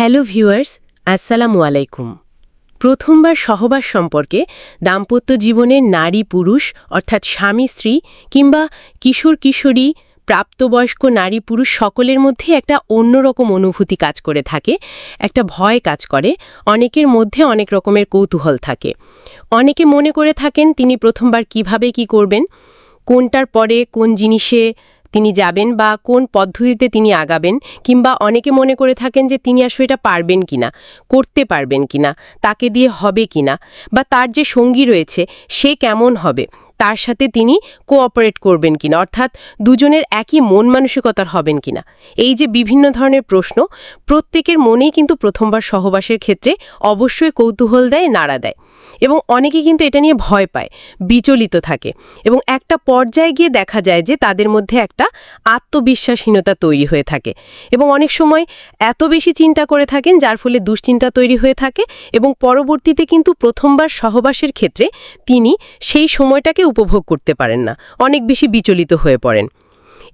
Hello viewers, আসসালামু আলাইকুম। প্রথমবার সহবাস সম্পর্কে দাম্পত্য জীবনে নারী পুরুষ, অর্থাৎ স্বামী, স্ত্রী কিংবা কিশোর, কিশোরী, প্রাপ্তবয়স্ক নারী পুরুষ সকলের মধ্যে একটা অন্যরকম অনুভূতি কাজ করে থাকে, একটা ভয় কাজ করে, অনেকের মধ্যে অনেক রকমের কৌতূহল থাকে। অনেকে মনে করে থাকেন তিনি প্রথমবার কীভাবে কি করবেন, কোনটার পরে কোন জিনিসে তিনি যাবেন বা কোন পদ্ধতিতে তিনি আগাবেন কিংবা অনেকে মনে করে থাকেন যে তিনি আসলে এটা পারবেন কিনা, করতে পারবেন কিনা, তাকে দিয়ে হবে কিনা বা তার যে সঙ্গী রয়েছে সে কেমন হবে। তার সাথে তিনি কোঅপারেট করবেন কিনা, অর্থাৎ দুজনের একই মন মানসিকতার হবেন কিনা? এই যে বিভিন্ন ধরনের প্রশ্ন, প্রত্যেকের মনেই কিন্তু প্রথমবার সহবাসের ক্ষেত্রে অবশ্যই কৌতূহল দেয়, নাড়া দেয়। এবং অনেকে কিন্তু এটা নিয়ে ভয় পায়, বিচলিত থাকে। এবং একটা পর্যায়ে গিয়ে দেখা যায় যে তাদের মধ্যে একটা আত্মবিশ্বাসহীনতা তৈরি হয়ে থাকে। এবং অনেক সময় এত বেশি চিন্তা করে থাকেন, যার ফলে দুশ্চিন্তা তৈরি হয়ে থাকে। এবং পরবর্তীতে কিন্তু প্রথমবার সহবাসের ক্ষেত্রে তিনি সেই সময়টাকে উপভোগ করতে পারেন না। অনেক বেশি বিচলিত হয়ে পড়েন।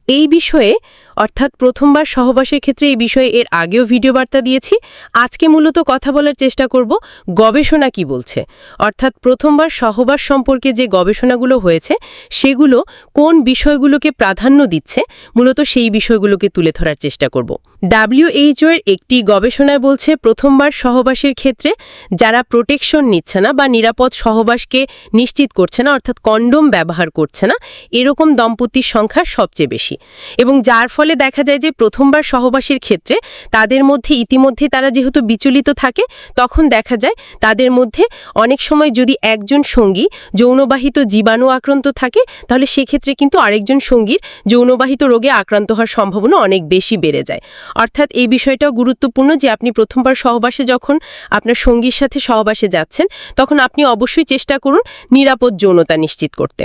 এই বিষয়ে, অর্থাৎ প্রথমবার সহবাসের ক্ষেত্রে এই বিষয়ে এর আগেও ভিডিও বার্তা দিয়েছি। আজকে মূলত কথা বলার চেষ্টা করব, গবেষণা কি বলছে? অর্থাৎ প্রথমবার সহবাস সম্পর্কে যে গবেষণাগুলো হয়েছে, সেগুলো কোন বিষয়গুলোকে প্রাধান্য দিচ্ছে, মূলত সেই বিষয়গুলোকে তুলে ধরার চেষ্টা করব। ডাব্লিউএইচও এর একটি গবেষণায় বলছে, প্রথমবার সহবাসের ক্ষেত্রে যারা প্রোটেকশন নিচ্ছে না বা নিরাপদ সহবাসকে নিশ্চিত করছে না, অর্থাৎ কন্ডোম ব্যবহার করছে না, এরকম দম্পতির সংখ্যা সবচেয়ে বেশি। এবং যার ফলে দেখা যায় যে প্রথমবার সহবাসীর ক্ষেত্রে তাদের মধ্যে ইতিমধ্যে তারা যেহেতু বিচলিত থাকে, তখন দেখা যায় তাদের মধ্যে অনেক সময় যদি একজন সঙ্গী যৌনবাহিত জীবাণু আক্রান্ত থাকে, তাহলে সেক্ষেত্রে কিন্তু আরেকজন সঙ্গীর যৌনবাহিত রোগে আক্রান্ত হওয়ার সম্ভাবনা অনেক বেশি বেড়ে যায়। অর্থাৎ এই বিষয়টাও গুরুত্বপূর্ণ যে আপনি প্রথমবার সহবাসে যখন আপনার সঙ্গীর সাথে সহবাসে যাচ্ছেন, তখন আপনি অবশ্যই চেষ্টা করুন নিরাপদ যৌনতা নিশ্চিত করতে।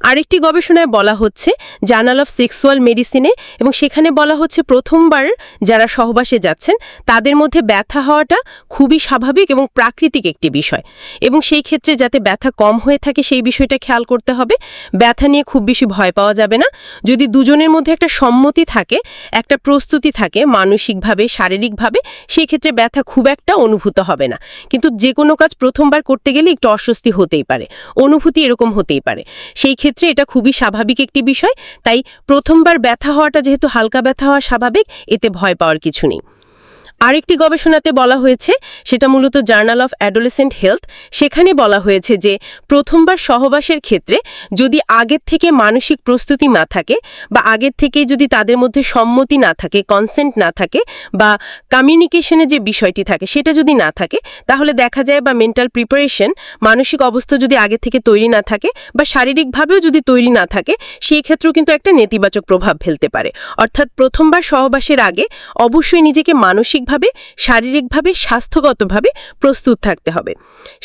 আরেকটি গবেষণায় বলা হচ্ছে জার্নাল অফ সেক্সুয়াল মেডিসিনে এবং সেখানে বলা হচ্ছে প্রথমবার যারা সহবাসে যাচ্ছেন, তাদের মধ্যে ব্যথা হওয়াটা খুবই স্বাভাবিক এবং প্রাকৃতিক একটি বিষয়। এবং সেই ক্ষেত্রে যাতে ব্যথা কম হয়ে থাকে সেই বিষয়টা খেয়াল করতে হবে। ব্যথা নিয়ে খুব বেশি ভয় পাওয়া যাবে না। যদি দুজনের মধ্যে একটা সম্মতি থাকে, একটা প্রস্তুতি থাকে মানসিকভাবে, শারীরিকভাবে, সেই ক্ষেত্রে ব্যথা খুব একটা অনুভূত হবে না। কিন্তু যে কোনো কাজ প্রথমবার করতে গেলে একটু অস্বস্তি হতেই পারে। অনুভূতি এরকম হতেই পারে। সেই ক্ষেত্রে এটা খুবই স্বাভাবিক একটি বিষয়। তাই প্রথমবার ব্যথা হওয়াটা যেহেতু হালকা ব্যথা হওয়া স্বাভাবিক, এতে ভয় পাওয়ার কিছু নেই। আরেকটি গবেষণাতে বলা হয়েছে, সেটা মূলত জার্নাল অফ অ্যাডোলেসেন্ট হেলথ সেখানে বলা হয়েছে যে প্রথমবার সহবাসের ক্ষেত্রে যদি আগের থেকে মানসিক প্রস্তুতি না থাকে বা আগের থেকে যদি তাদের মধ্যে সম্মতি না থাকে কনসেন্ট না থাকে বা কমিউনিকেশনে যে বিষয়টি থাকে সেটা যদি না থাকে, তাহলে দেখা যায় বা মেন্টাল প্রিপারেশন মানসিক অবস্থা যদি আগে থেকে তৈরি না থাকে বা শারীরিকভাবেও যদি তৈরি না থাকে, সেই ক্ষেত্রেও কিন্তু একটা নেতিবাচক প্রভাব ফেলতে পারে। অর্থাৎ প্রথমবার সহবাসের আগে অবশ্যই নিজেকে মানসিক মানসিকভাবে শারীরিকভাবে, স্বাস্থ্যগতভাবে প্রস্তুত থাকতে হবে।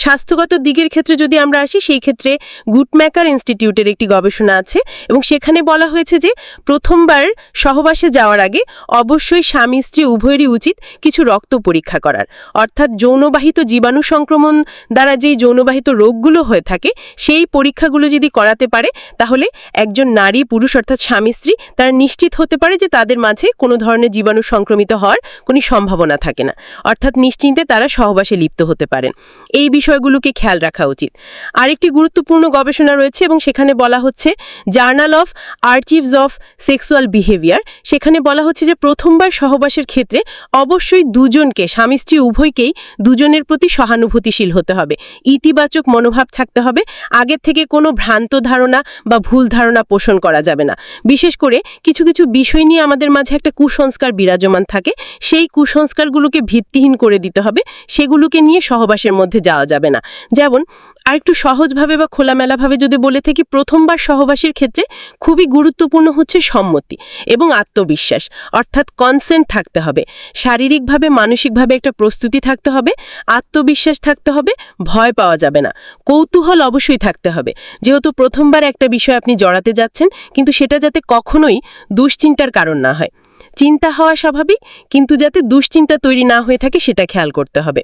স্বাস্থ্যগত দিকের ক্ষেত্রে যদি আমরা আসি, সেই ক্ষেত্রে গুটম্যাকার ইনস্টিটিউটের একটি গবেষণা আছে এবং সেখানে বলা হয়েছে যে, প্রথমবার সহবাসে যাওয়ার আগে অবশ্যই স্বামী স্ত্রী উভয়েরই উচিত কিছু রক্ত পরীক্ষা করার। অর্থাৎ যৌনবাহিত জীবাণু সংক্রমণ দ্বারা যেই যৌনবাহিত রোগগুলো হয়ে থাকে, সেই পরীক্ষাগুলো যদি করাতে পারে, তাহলে একজন নারী পুরুষ অর্থাৎ স্বামী স্ত্রী তারা নিশ্চিত হতে পারে যে তাদের মাঝে কোনো ধরনের জীবাণু সংক্রমিত হওয়ার কোনো সম্ভাবনা সম্ভাবনা থাকে না। অর্থাৎ নিশ্চিন্তে তারা সহবাসে লিপ্ত হতে পারেন। এই বিষয়গুলোকে খেয়াল রাখা উচিত। আরেকটি গুরুত্বপূর্ণ গবেষণা রয়েছে এবং সেখানে বলা হচ্ছে, journal of archives of sexual behaviour, সেখানে বলা হচ্ছে যে প্রথমবার সহবাসের ক্ষেত্রে অবশ্যই দুজনকে, স্বামী স্ত্রী উভয়কেই দুজনের প্রতি সহানুভূতিশীল হতে হবে। ইতিবাচক মনোভাব থাকতে হবে। আগের থেকে কোনো ভ্রান্ত ধারণা বা ভুল ধারণা পোষণ করা যাবে না। বিশেষ করে কিছু কিছু বিষয় নিয়ে আমাদের মাঝে একটা কুসংস্কার বিরাজমান থাকে। সেই কুসংস্কার কুসংস্কারগুলোকে ভিত্তিহীন করে দিতে হবে, সেগুলোকে নিয়ে সহবাসের মধ্যে যাওয়া যাবে না। যেমন আর একটু সহজভাবে বা খোলামেলাভাবে যদি বলে থাকি, প্রথমবার সহবাসীর ক্ষেত্রে খুবই গুরুত্বপূর্ণ হচ্ছে সম্মতি এবং আত্মবিশ্বাস, অর্থাৎ কনসেন্ট থাকতে হবে। শারীরিকভাবে, মানসিকভাবে একটা প্রস্তুতি থাকতে হবে, আত্মবিশ্বাস থাকতে হবে, ভয় পাওয়া যাবে না। কৌতূহল অবশ্যই থাকতে হবে। যেহেতু প্রথমবার একটা বিষয় আপনি জড়াতে যাচ্ছেন, কিন্তু সেটা যাতে কখনোই দুশ্চিন্তার কারণ না হয়। চিন্তা হওয়া স্বাভাবিক কিন্তু যাতে দুশ্চিন্তা তৈরি না হয়ে থাকে সেটা খেয়াল করতে হবে।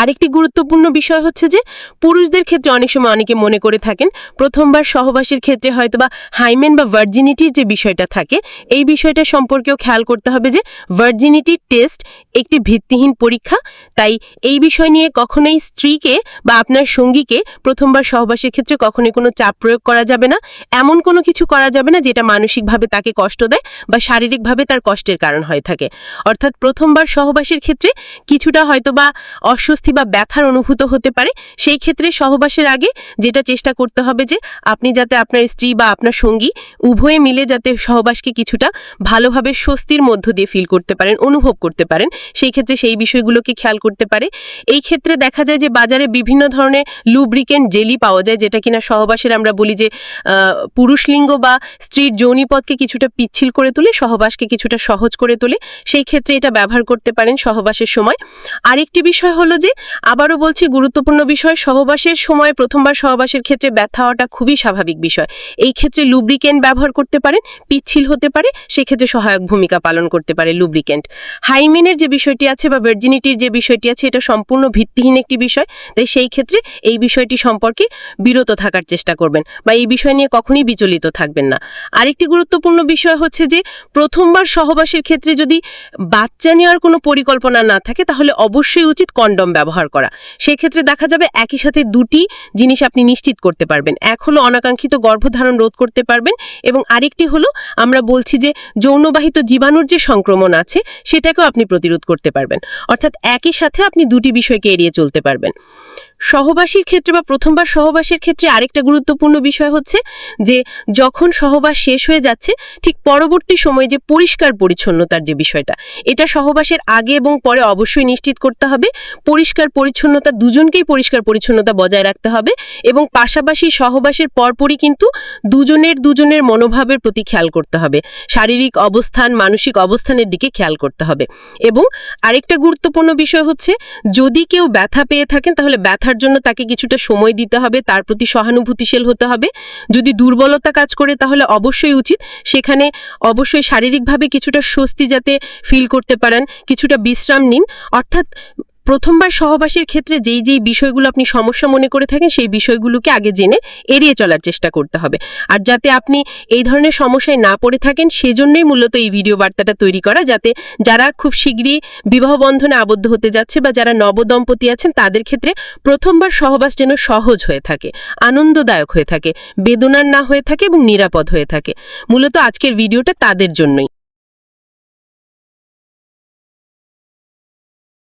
আরেকটি গুরুত্বপূর্ণ বিষয় হচ্ছে যে, পুরুষদের ক্ষেত্রে অনেক সময় অনেকে মনে করে থাকেন, প্রথমবার সহবাসের ক্ষেত্রে হয়তোবা হাইমেন বা ভার্জিনিটির যে বিষয়টা থাকে, এই বিষয়টা সম্পর্কেও খেয়াল করতে হবে যে ভার্জিনিটির টেস্ট একটি ভিত্তিহীন পরীক্ষা, তাই এই বিষয় নিয়ে কখনোই স্ত্রীকে বা আপনার সঙ্গীকে প্রথমবার সহবাসের ক্ষেত্রে কখনোই কোনো চাপ প্রয়োগ করা যাবে না। এমন কোনো কিছু করা যাবে না যেটা মানসিকভাবে তাকে কষ্ট দেয় বা শারীরিকভাবে তার কষ্টের কারণ হয়ে থাকে। অর্থাৎ প্রথমবার সহবাসের ক্ষেত্রে কিছুটা হয়তো বা অস্বস্তি বা ব্যথার অনুভূত হতে পারে, সেই ক্ষেত্রে সহবাসের আগে যেটা চেষ্টা করতে হবে যে আপনি যাতে আপনার স্ত্রী বা আপনার সঙ্গী উভয়ে মিলে যাতে সহবাসকে কিছুটা ভালোভাবে স্বস্তির মধ্য দিয়ে ফিল করতে পারেন, অনুভব করতে পারেন, সেই ক্ষেত্রে সেই বিষয়গুলোকে খেয়াল করতে পারে। এই ক্ষেত্রে দেখা যায় যে বাজারে বিভিন্ন ধরনের লুব্রিকেন্ট জেলি পাওয়া যায়, যেটা কিনা সহবাসের আমরা বলি যে পুরুষ লিঙ্গ বা স্ত্রীর যৌনিপথকে কিছুটা পিচ্ছিল করে তোলে, সহবাসকে কিছুটা সহজ করে তোলে, সেই ক্ষেত্রে এটা ব্যবহার করতে পারেন সহবাসের সময়। আরেকটি বিষয় হলো যে আবারও বলছি, গুরুত্বপূর্ণ বিষয়, সহবাসের সময় প্রথমবার সহবাসের ক্ষেত্রে ব্যথা হওয়াটা খুবই স্বাভাবিক বিষয়। এই ক্ষেত্রে লুব্রিকেন্ট ব্যবহার করতে পারেন, পিচ্ছিল হতে পারে, সেক্ষেত্রে সহায়ক ভূমিকা পালন করতে পারে লুব্রিকেন্ট হাইমেনের যে বিষয়টি আছে বা ভার্জিনিটির যে বিষয়টি আছে, এটা সম্পূর্ণ ভিত্তিহীন একটি বিষয়, তাই সেই ক্ষেত্রে এই বিষয়টি সম্পর্কে বিরত থাকার চেষ্টা করবেন বা এই বিষয় নিয়ে কখনই বিচলিত থাকবেন না। আরেকটি গুরুত্বপূর্ণ বিষয় হচ্ছে যে, প্রথমবার সহবাসের ক্ষেত্রে যদি বাচ্চা নেওয়ার কোনো পরিকল্পনা না থাকে, তাহলে অবশ্যই উচিত কন্ডম ব্যবহার করা। সেক্ষেত্রে দেখা যাবে একই সাথে দুটি জিনিস আপনি নিশ্চিত করতে পারবেন। এক হলো অনাকাঙ্ক্ষিত গর্ভধারণ রোধ করতে পারবেন এবং আরেকটি হলো আমরা বলছি যে যৌনবাহিত জীবাণুর যে সংক্রমণ আছে, সেটাকেও আপনি প্রতিরোধ করতে পারবেন। অর্থাৎ একই সাথে আপনি দুটি বিষয়কে এড়িয়ে চলতে পারবেন। সহবাসীর ক্ষেত্রে বা প্রথমবার সহবাসের ক্ষেত্রে আরেকটা গুরুত্বপূর্ণ বিষয় হচ্ছে যে, যখন সহবাস শেষ হয়ে যাচ্ছে, ঠিক পরবর্তী সময়ে যে পরিষ্কার পরিচ্ছন্নতার যে বিষয়টা, এটা সহবাসের আগে এবং পরে অবশ্যই নিশ্চিত করতে হবে। পরিষ্কার পরিচ্ছন্নতা, দুজনকেই পরিষ্কার পরিচ্ছন্নতা বজায় রাখতে হবে এবং পাশাপাশি সহবাসের পরপরই কিন্তু দুজনের দুজনের মনোভাবের প্রতি খেয়াল করতে হবে। শারীরিক অবস্থান, মানসিক অবস্থানের দিকে খেয়াল করতে হবে। এবং আরেকটা গুরুত্বপূর্ণ বিষয় হচ্ছে, যদি কেউ ব্যথা পেয়ে থাকেন, তাহলে ব্যথার জন্য তাকে কিছুটা সময় দিতে হবে, তার প্রতি সহানুভূতিশীল হতে হবে। যদি দুর্বলতা কাজ করে তাহলে অবশ্যই উচিত সেখানে অবশ্যই শারীরিকভাবে কিছুটা স্বস্তি যাতে ফিল করতে পারেন, কিছুটা বিশ্রাম নিন। অর্থাৎ প্রথমবার সহবাসের ক্ষেত্রে যেই যেই বিষয়গুলো আপনি সমস্যা মনে করে থাকেন, সেই বিষয়গুলোকে আগে জেনে এড়িয়ে চলার চেষ্টা করতে হবে। আর যাতে আপনি এই ধরনের সমস্যায় না পড়ে থাকেন, সেজন্যই মূলত এই ভিডিও বার্তাটা তৈরি করা, যাতে যারা খুব শীঘ্রই বিবাহ বন্ধনে আবদ্ধ হতে যাচ্ছে বা যারা নবদম্পতি আছেন, তাদের ক্ষেত্রে প্রথমবার সহবাস যেন সহজ হয়ে থাকে, আনন্দদায়ক হয়ে থাকে, বেদনার না হয়ে থাকে এবং নিরাপদ হয়ে থাকে। মূলত আজকের ভিডিওটা তাদের জন্যই।